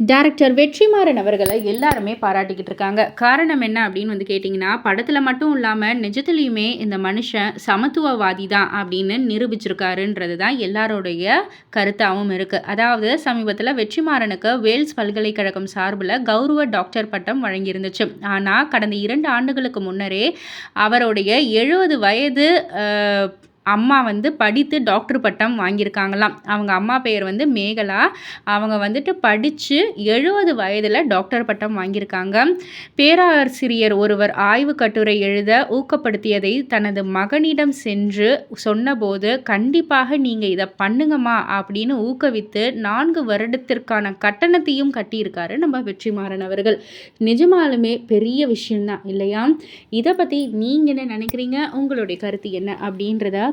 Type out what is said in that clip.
Director Vetrimaaran அவர்களை எல்லாருமே பாராட்டிக்கிட்டு இருக்காங்க. காரணம் என்ன அப்படின்னு வந்து கேட்டிங்கன்னா படத்தில் மட்டும் இல்லாமல் நிஜத்துலேயுமே இந்த மனுஷன் சமத்துவவாதி தான் அப்படின்னு நிரூபிச்சிருக்காருன்றது தான் எல்லாருடைய கருத்தாகவும் இருக்குது அதாவது சமீபத்தில் வெற்றிமாறனுக்கு வேல்ஸ் பல்கலைக்கழகம் சார்பில் கௌரவ டாக்டர் பட்டம் வழங்கியிருந்துச்சு. ஆனால் கடந்த இரண்டு ஆண்டுகளுக்கு முன்னரே அவருடைய எழுபது வயது அம்மா வந்து படித்து டாக்டர் பட்டம் வாங்கியிருக்காங்களாம். அவங்க அம்மா பெயர் வந்து மேகலா. அவங்க வந்துட்டு படித்து எழுபது வயதில் டாக்டர் பட்டம் வாங்கியிருக்காங்க. பேராசிரியர் ஒருவர் ஆய்வு கட்டுரை எழுத ஊக்கப்படுத்தியதை தனது மகனிடம் சென்று சொன்னபோது கண்டிப்பாக நீங்கள் இதை பண்ணுங்கம்மா அப்படின்னு ஊக்குவித்து நான்கு வருடத்திற்கான கட்டணத்தையும் கட்டியிருக்காரு நம்ம வெற்றிமாறன் அவர்கள். நிஜமாலுமே பெரிய விஷயம்தான் இல்லையா? இதை பற்றி நீங்கள் என்ன நினைக்கிறீங்க? உங்களுடைய கருத்து என்ன? அப்படின்றத